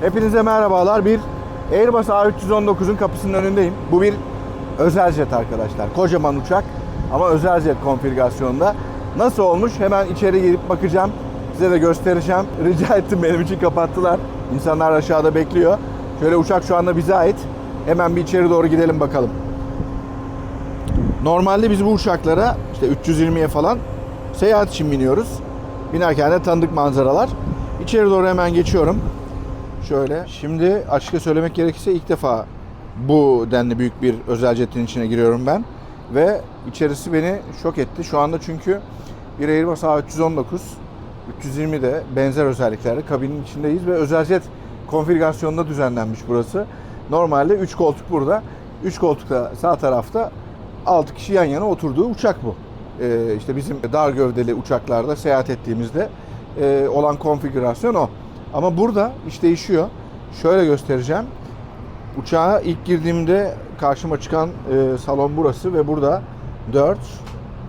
Hepinize merhabalar. Bir Airbus A319'un kapısının önündeyim. Bu bir özel jet arkadaşlar. Kocaman uçak ama özel jet konfigürasyonunda. Nasıl olmuş? Hemen içeri girip bakacağım. Size de göstereceğim. Rica ettim benim için kapattılar. İnsanlar aşağıda bekliyor. Şöyle uçak şu anda bize ait. Hemen bir içeri doğru gidelim bakalım. Normalde biz bu uçaklara işte 320'ye falan seyahat için biniyoruz. Binerken de tanıdık manzaralar. İçeri doğru hemen geçiyorum. Şöyle. Şimdi açıkça söylemek gerekirse ilk defa bu denli büyük bir özel jetin içine giriyorum ben. Ve içerisi beni şok etti. Şu anda çünkü bir Airbus A319 320 de benzer özelliklerde kabinin içindeyiz ve özel jet konfigürasyonunda düzenlenmiş burası. Normalde 3 koltuk burada. 3 koltukta sağ tarafta 6 kişi yan yana oturduğu uçak bu. Ee, işte bizim dar gövdeli uçaklarda seyahat ettiğimizde e, olan konfigürasyon o. Ama burada iş değişiyor. Şöyle göstereceğim. Uçağa ilk girdiğimde karşıma çıkan e, salon burası ve burada 4,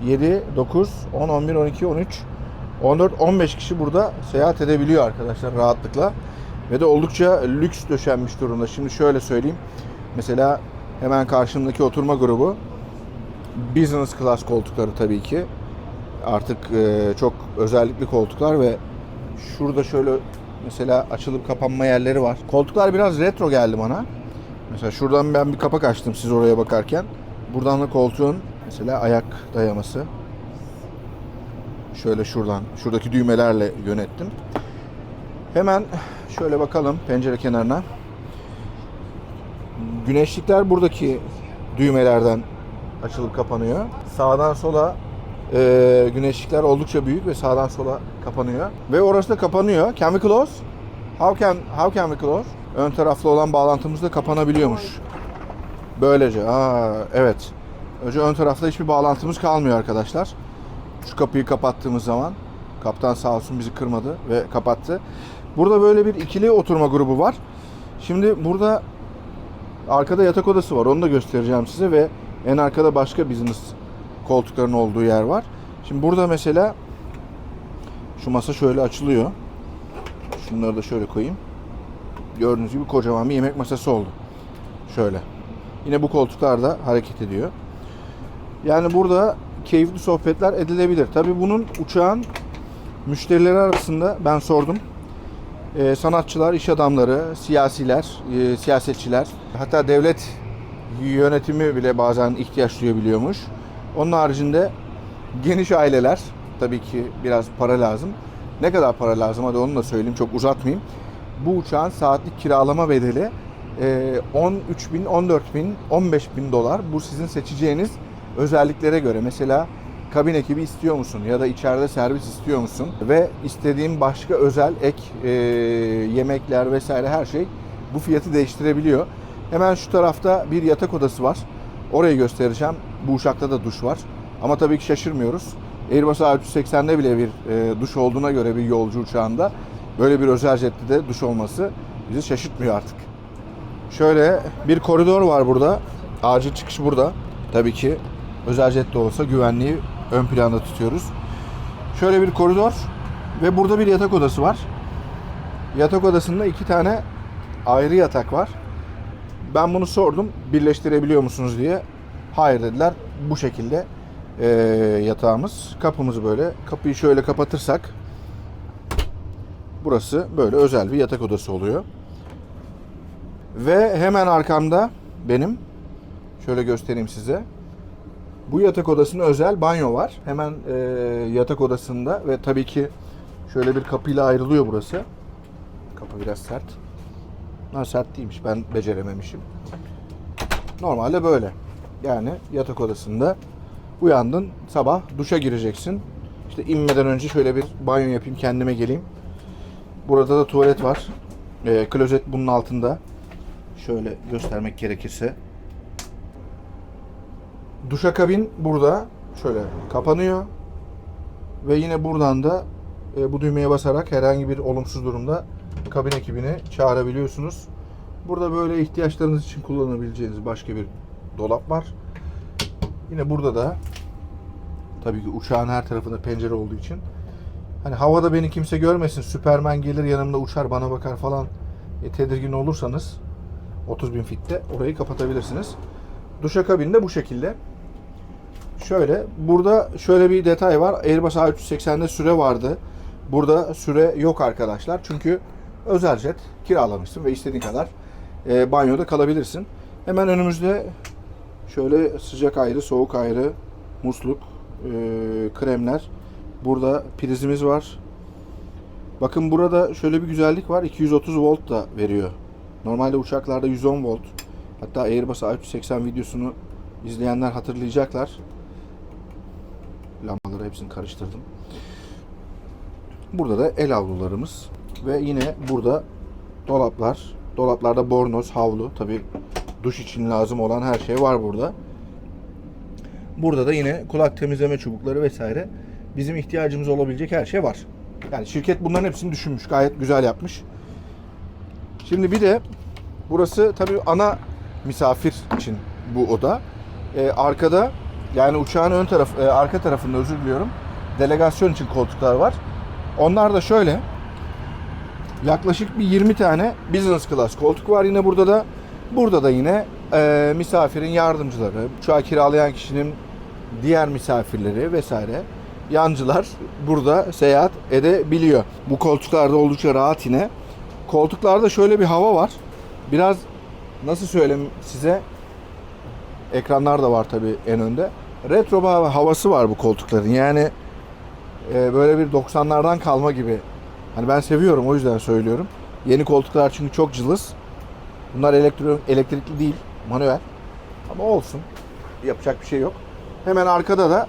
7, 9, 10, 11, 12, 13, 14, 15 kişi burada seyahat edebiliyor arkadaşlar rahatlıkla. Ve de oldukça lüks döşenmiş durumda. Şimdi şöyle söyleyeyim. Mesela hemen karşımdaki oturma grubu business class koltukları tabii ki. Artık e, çok özellikli koltuklar ve şurada şöyle mesela açılıp kapanma yerleri var. Koltuklar biraz retro geldi bana. Mesela şuradan ben bir kapak açtım siz oraya bakarken. Buradan da koltuğun mesela ayak dayaması. Şöyle şuradan, şuradaki düğmelerle yönettim. Hemen şöyle bakalım pencere kenarına. Güneşlikler buradaki düğmelerden açılıp kapanıyor. Sağdan sola e, güneşlikler oldukça büyük ve sağdan sola kapanıyor. Ve orası da kapanıyor. Can we close? How can, how can we close? Ön taraflı olan bağlantımız da kapanabiliyormuş. Böylece. Aa, evet. Önce ön tarafta hiçbir bağlantımız kalmıyor arkadaşlar. Şu kapıyı kapattığımız zaman kaptan sağ olsun bizi kırmadı ve kapattı. Burada böyle bir ikili oturma grubu var. Şimdi burada arkada yatak odası var. Onu da göstereceğim size ve en arkada başka business koltukların olduğu yer var. Şimdi burada mesela şu masa şöyle açılıyor. Şunları da şöyle koyayım. Gördüğünüz gibi kocaman bir yemek masası oldu. Şöyle. Yine bu koltuklar da hareket ediyor. Yani burada keyifli sohbetler edilebilir. Tabii bunun uçağın müşterileri arasında ben sordum. Ee, sanatçılar, iş adamları, siyasiler, e, siyasetçiler, hatta devlet yönetimi bile bazen ihtiyaç duyabiliyormuş. Onun haricinde geniş aileler, tabii ki biraz para lazım. Ne kadar para lazım hadi onu da söyleyeyim çok uzatmayayım. Bu uçağın saatlik kiralama bedeli e, 13 bin, 14 bin, 15 bin dolar. Bu sizin seçeceğiniz özelliklere göre. Mesela kabin ekibi istiyor musun ya da içeride servis istiyor musun ve istediğin başka özel ek e, yemekler vesaire her şey bu fiyatı değiştirebiliyor. Hemen şu tarafta bir yatak odası var. Orayı göstereceğim. Bu uçakta da duş var. Ama tabii ki şaşırmıyoruz. Airbus A380'de bile bir e, duş olduğuna göre bir yolcu uçağında böyle bir özel jette de duş olması bizi şaşırtmıyor artık. Şöyle bir koridor var burada. Acil çıkış burada. Tabii ki özel jet de olsa güvenliği ön planda tutuyoruz. Şöyle bir koridor ve burada bir yatak odası var. Yatak odasında iki tane ayrı yatak var. Ben bunu sordum birleştirebiliyor musunuz diye. Hayır dediler. Bu şekilde eee, yatağımız. Kapımızı böyle kapıyı şöyle kapatırsak burası böyle özel bir yatak odası oluyor. Ve hemen arkamda benim şöyle göstereyim size. Bu yatak odasına özel banyo var. Hemen eee, yatak odasında ve tabii ki şöyle bir kapıyla ayrılıyor burası. Kapı biraz sert. Ha, sert değilmiş. Ben becerememişim. Normalde böyle. Yani yatak odasında uyandın sabah duşa gireceksin. İşte inmeden önce şöyle bir banyo yapayım kendime geleyim. Burada da tuvalet var. Ee, klozet bunun altında. Şöyle göstermek gerekirse. Duşakabin burada. Şöyle kapanıyor. Ve yine buradan da e, bu düğmeye basarak herhangi bir olumsuz durumda kabin ekibini çağırabiliyorsunuz. Burada böyle ihtiyaçlarınız için kullanabileceğiniz başka bir dolap var. Yine burada da tabii ki uçağın her tarafında pencere olduğu için hani havada beni kimse görmesin, Süpermen gelir yanımda uçar bana bakar falan e, tedirgin olursanız 30 bin fitte orayı kapatabilirsiniz. Duşakabin de bu şekilde. Şöyle burada şöyle bir detay var. Airbus A380'de süre vardı. Burada süre yok arkadaşlar. Çünkü özel jet kiralamışsın ve istediğin kadar e, banyoda kalabilirsin. Hemen önümüzde şöyle sıcak ayrı, soğuk ayrı, musluk, e, kremler. Burada prizimiz var. Bakın burada şöyle bir güzellik var. 230 volt da veriyor. Normalde uçaklarda 110 volt. Hatta Airbus A380 videosunu izleyenler hatırlayacaklar. Lambaları hepsini karıştırdım. Burada da el havlularımız ve yine burada dolaplar. Dolaplarda bornoz, havlu. Tabi duş için lazım olan her şey var burada. Burada da yine kulak temizleme çubukları vesaire. Bizim ihtiyacımız olabilecek her şey var. Yani şirket bunların hepsini düşünmüş. Gayet güzel yapmış. Şimdi bir de burası tabii ana misafir için bu oda. Ee, arkada yani uçağın ön taraf, e, arka tarafında özür diliyorum. Delegasyon için koltuklar var. Onlar da şöyle. Yaklaşık bir 20 tane business class koltuk var yine burada da. Burada da yine e, misafirin yardımcıları, uçağı kiralayan kişinin diğer misafirleri vesaire yancılar burada seyahat edebiliyor. Bu koltuklarda oldukça rahat yine. Koltuklarda şöyle bir hava var. Biraz nasıl söyleyeyim size ekranlar da var tabii en önde. Retro havası var bu koltukların. Yani e, böyle bir 90'lardan kalma gibi. Hani ben seviyorum o yüzden söylüyorum. Yeni koltuklar çünkü çok cılız. Bunlar elektro, elektrikli değil, manuel. Ama olsun. Yapacak bir şey yok. Hemen arkada da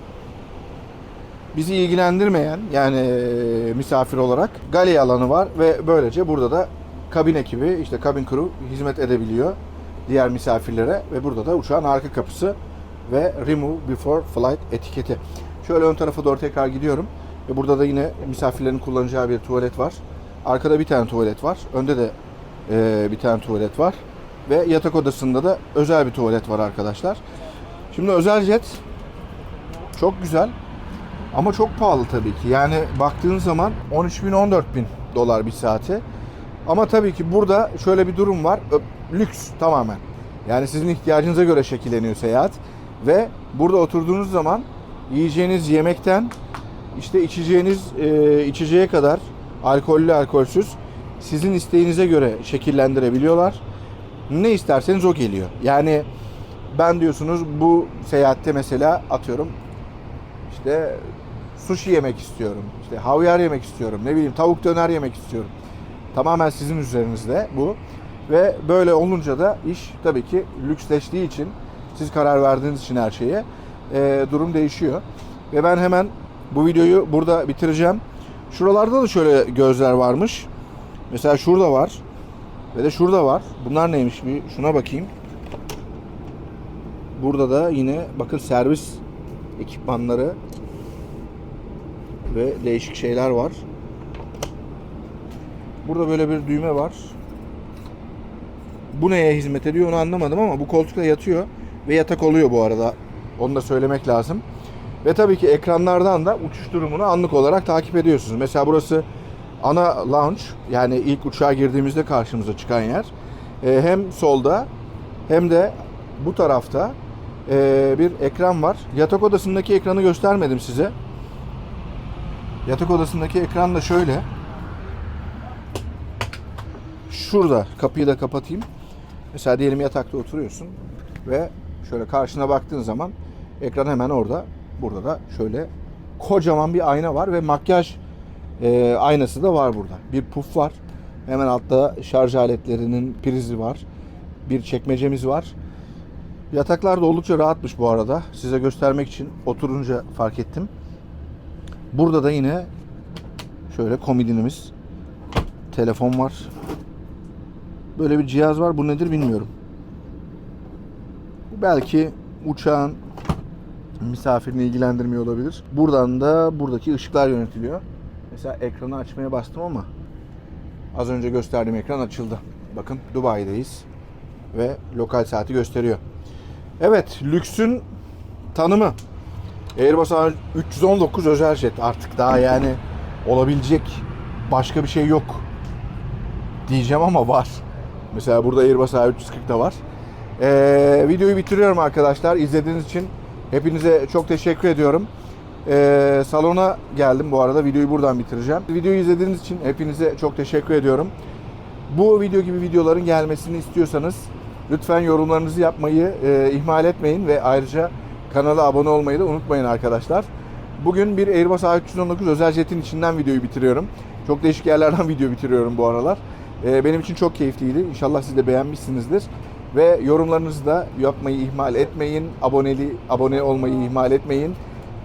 bizi ilgilendirmeyen yani e, misafir olarak galley alanı var ve böylece burada da kabin ekibi işte kabin crew hizmet edebiliyor diğer misafirlere ve burada da uçağın arka kapısı ve remove before flight etiketi. Şöyle ön tarafa doğru tekrar gidiyorum ve burada da yine misafirlerin kullanacağı bir tuvalet var. Arkada bir tane tuvalet var. Önde de e, bir tane tuvalet var. Ve yatak odasında da özel bir tuvalet var arkadaşlar. Şimdi özel jet çok güzel ama çok pahalı tabii ki. Yani baktığın zaman 13 bin 14 bin dolar bir saati. Ama tabii ki burada şöyle bir durum var. Lüks tamamen. Yani sizin ihtiyacınıza göre şekilleniyor seyahat. Ve burada oturduğunuz zaman yiyeceğiniz yemekten işte içeceğiniz e, içeceğe kadar alkollü alkolsüz sizin isteğinize göre şekillendirebiliyorlar. Ne isterseniz o geliyor. Yani ben diyorsunuz bu seyahatte mesela atıyorum işte sushi yemek istiyorum. İşte havyar yemek istiyorum. Ne bileyim tavuk döner yemek istiyorum. Tamamen sizin üzerinizde bu. Ve böyle olunca da iş tabii ki lüksleştiği için siz karar verdiğiniz için her şeye e, durum değişiyor. Ve ben hemen bu videoyu burada bitireceğim. Şuralarda da şöyle gözler varmış. Mesela şurada var. Ve de şurada var. Bunlar neymiş bir şuna bakayım. Burada da yine bakın servis ekipmanları ve değişik şeyler var. Burada böyle bir düğme var. Bu neye hizmet ediyor onu anlamadım ama bu koltukta yatıyor ve yatak oluyor bu arada. Onu da söylemek lazım. Ve tabii ki ekranlardan da uçuş durumunu anlık olarak takip ediyorsunuz. Mesela burası ana lounge yani ilk uçağa girdiğimizde karşımıza çıkan yer. Ee, hem solda hem de bu tarafta ee, bir ekran var. Yatak odasındaki ekranı göstermedim size. Yatak odasındaki ekran da şöyle. Şurada kapıyı da kapatayım. Mesela diyelim yatakta oturuyorsun ve şöyle karşına baktığın zaman ekran hemen orada. Burada da şöyle kocaman bir ayna var ve makyaj e, aynası da var burada. Bir puf var. Hemen altta şarj aletlerinin prizi var. Bir çekmecemiz var. Yataklar da oldukça rahatmış bu arada. Size göstermek için oturunca fark ettim. Burada da yine şöyle komodinimiz. Telefon var. Böyle bir cihaz var. Bu nedir bilmiyorum. Belki uçağın misafirini ilgilendirmiyor olabilir. Buradan da buradaki ışıklar yönetiliyor. Mesela ekranı açmaya bastım ama az önce gösterdiğim ekran açıldı. Bakın Dubai'deyiz ve lokal saati gösteriyor. Evet, lüksün tanımı. Airbus A319 özel jet artık daha yani olabilecek başka bir şey yok. diyeceğim ama var. Mesela burada Airbus A340 da var. Ee, videoyu bitiriyorum arkadaşlar. İzlediğiniz için hepinize çok teşekkür ediyorum. Ee, salona geldim bu arada. Videoyu buradan bitireceğim. Videoyu izlediğiniz için hepinize çok teşekkür ediyorum. Bu video gibi videoların gelmesini istiyorsanız lütfen yorumlarınızı yapmayı e, ihmal etmeyin ve ayrıca kanala abone olmayı da unutmayın arkadaşlar. Bugün bir Airbus A319 özel jetin içinden videoyu bitiriyorum. Çok değişik yerlerden video bitiriyorum bu aralar. E, benim için çok keyifliydi. İnşallah siz de beğenmişsinizdir. Ve yorumlarınızı da yapmayı ihmal etmeyin. Aboneli, abone olmayı ihmal etmeyin.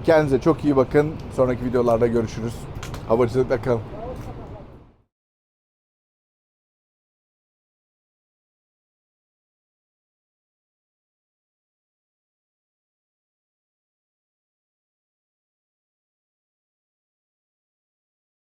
Kendinize çok iyi bakın. Sonraki videolarda görüşürüz. Havacılıkla kalın.